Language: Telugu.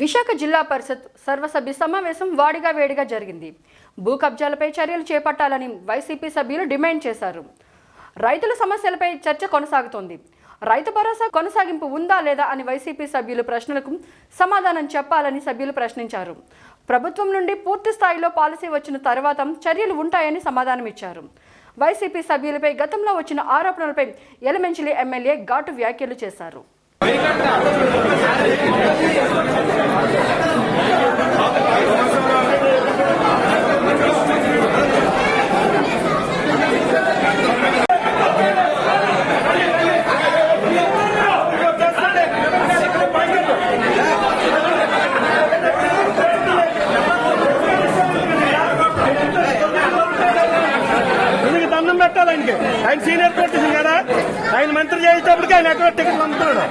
విశాఖ జిల్లా పరిషత్ సర్వసభ్య సమావేశం వాడిగా వేడిగా జరిగింది. భూ కబ్జాలపై చర్యలు చేపట్టాలని వైసీపీ సభ్యులు డిమాండ్ చేశారు. రైతుల సమస్యలపై చర్చ కొనసాగుతోంది. రైతు భరోసా కొనసాగింపు ఉందా లేదా అని వైసీపీ సభ్యులు ప్రశ్నలకు సమాధానం చెప్పాలని సభ్యులు ప్రశ్నించారు. ప్రభుత్వం నుండి పూర్తి స్థాయిలో పాలసీ వచ్చిన తర్వాత చర్యలు ఉంటాయని సమాధానం ఇచ్చారు. వైసీపీ సభ్యులపై గతంలో వచ్చిన ఆరోపణలపై ఎలమెంచిలి ఎమ్మెల్యే ఘాటు వ్యాఖ్యలు చేశారు. ¡Venga, దీనికి పెట్టాలి ఆయనకి. ఆయన సీనియర్ పొలిటీషియన్ కదా. ఆయన మంత్రి చేసేటప్పటికి ఆయన ఎక్కడ టికెట్ పంపుతున్నాడు.